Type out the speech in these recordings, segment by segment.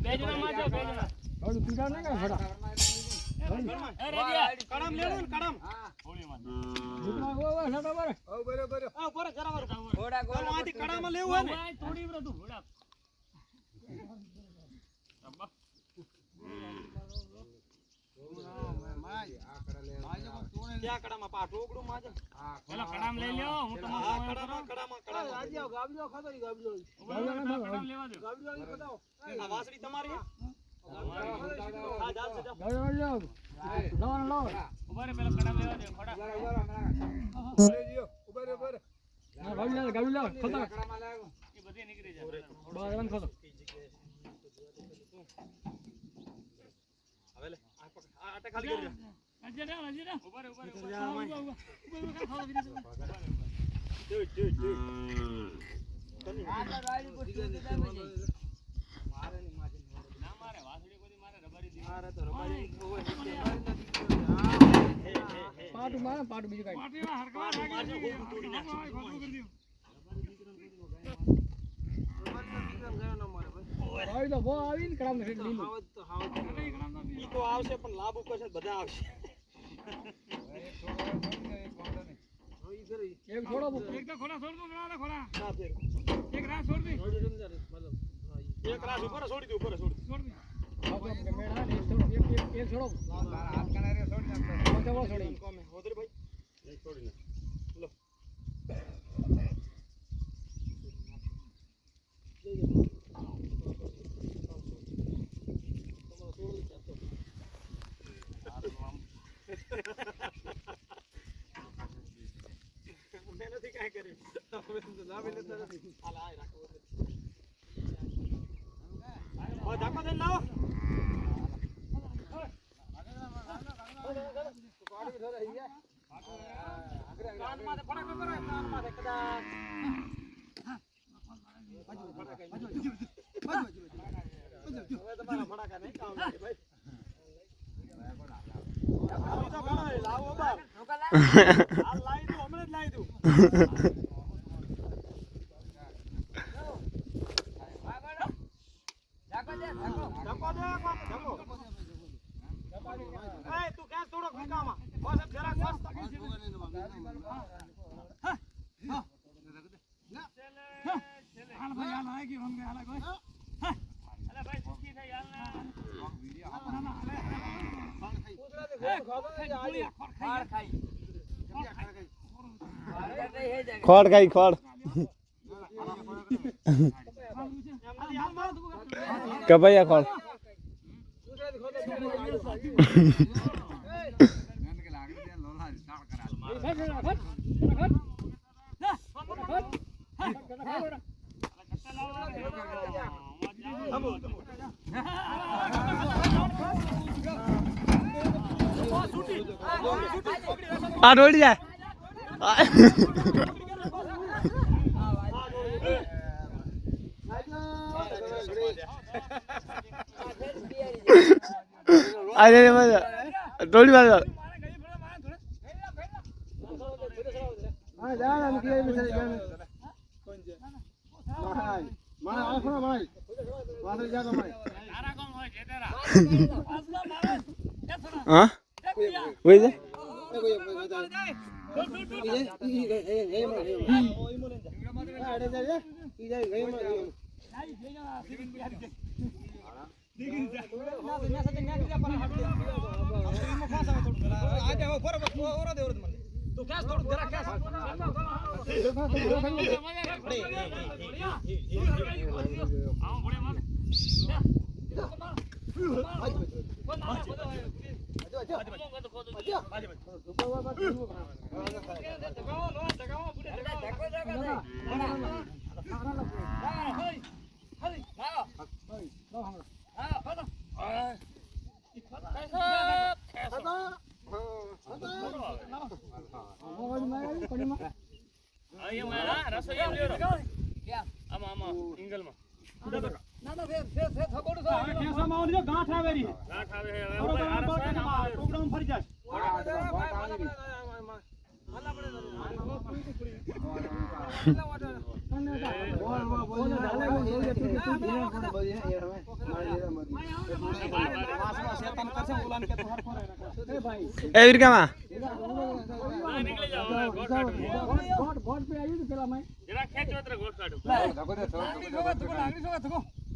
બે જણા મારજો બે જણા થોડું પીડા ના એ રેડિયા કડમ ને કડમમાં લઈ લ્યો, હું તમારા કડામ ખાલી કરી દે રે રે ઊભા રે ઊભા રે ઊભા ના મારે વાસળી કોઈ મારે રબારી દી પાટું મારે પાટું બીજું કાંઈ આવી તો બહુ આવીને કડામ ને ઈ તો આવશે પણ લાભ ઉપર છે બધા આવશે. એક છોડો ના ફેર. એક રાસ ઉપર છોડી દે ઉપર છોડી દે બાપુ મેળા ને એક છોડો એક એક એક છોડો. પંચાવન છોડી કોમે હોદરી ભાઈ એક છોડી ને લો. મેં નથી કાંઈ કર્યું હવે તો લાવી લેતા નથી હાલ આ રાખો હવે ધાકો દઈને લાવો કાનમાંથી ફટાકો કરો, કાનમાંથી કદાચ. હવે તમારા ફટાકા નહીં કામ લાગે, ભાઈ. આવી તો ઘણા છે, લાવો બાર. હાલ લાવી દઉં, હમણાં જ લાવી દઉં. ધક્કો દે, કોક, ધક્કો. એય, તું ગેસ થોડોક મૂકામાં. બસ, એમ જરાક બસ. અલા ભાઈ, સુખી થઈ, હાલ ના. ખોડ ખાઈ ખોડ એમનાથી ખોડ ખોડ આ દોડી જાય. અરે મજા. દોડી વાર હા જા ને કે એમ છે માય આખો માય કોણ હોય. છે? હા? તું ગેસ થોડું જરા ગેસ. આવો ભોળે માર. અહીંયા રસો એમ લ્યો આમાં આમાં સિંગલમાં ગાંઠ આવે છે હવે આ રસો હે ને આમાં. એ વીરકામાં હા, નીકળી જાઓ હવે ગોળ કાઢું. જરા ખેંચો એટલે ગોળ કાઢું.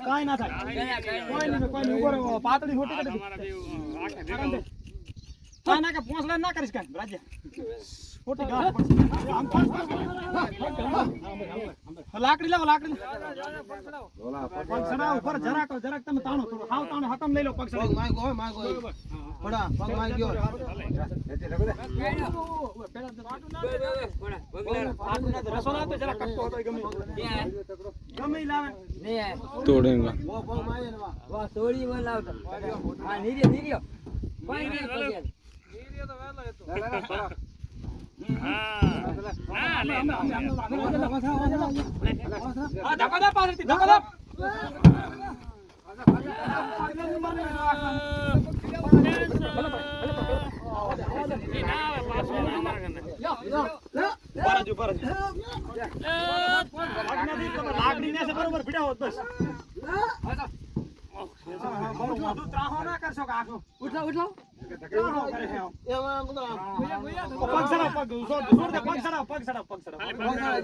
કાંઈ ના થાય. પાતળી મોટી ના ના કે પોંસડા ના કરીશ કાંઈ રાજ્ય ફસ, ફસ. લાકડી લાવો લાકડી પગસડા ઉપર જરાક જરાક તમે તાણો થોડું હાવ તાણો હકમ લઈ લો પગસડા રસો લાવતો માંગો પડા પગ માંગ્યો ગમે ગમે ઈ લાવે તોડીને હા ના લે ના આ ધક્કો ને બરોબર ભીડા હોત બસ મોઢું મોઢું ત્રાહો ના કરશો કે આખું ત્રાહો કરે છે આમ. પગ પગ છોડ દે, પગ સડાવ, પગ સડાવ, પગ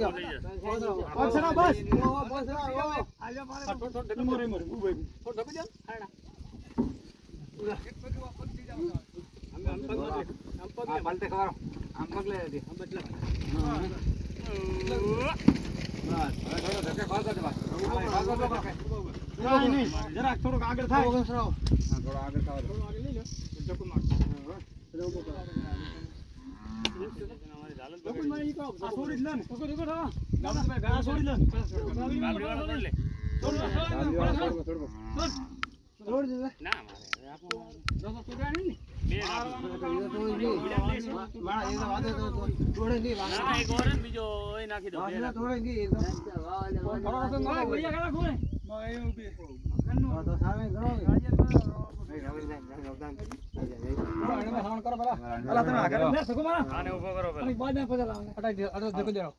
જા. પગ થોડ, થોડ, મોરી, મોરી, થોડ ઢગલી દે. હાયડા. જરાક થોડુંક આગળ થાય. થોડું આગળ લઈ લો. મારે. બીજો નાખી દો. કરો પેલા. તમે આગળ સગો મારા. આને ઊભો કરો પેલા. અને બાદ ના પેલા લાવો. દે, અડો દેખો દેરો.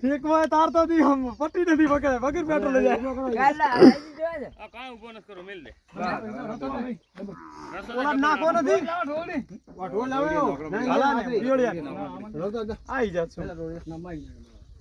ઠીક હોય તાર તો દી હમ પટ્ટી નથી. પકડે વગર પેટ્રોલ લઈ જાય આ મેલ દે. ઓલા નાખો નથી લાવ્યો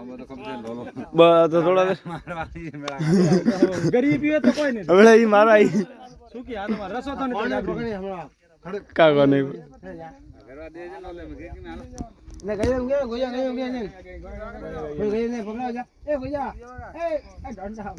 બસ તો થોડા. ગરીબ તો કોઈ નહીં હમણાં ઈ મારા આઈ શું કે રસો તો નથી કાકો નહીં ને ગયો એમ ગયો ગયો ગયો ગયો ને ગયો ને પકડાવ જા એ ગયો એ એ ઢંઢા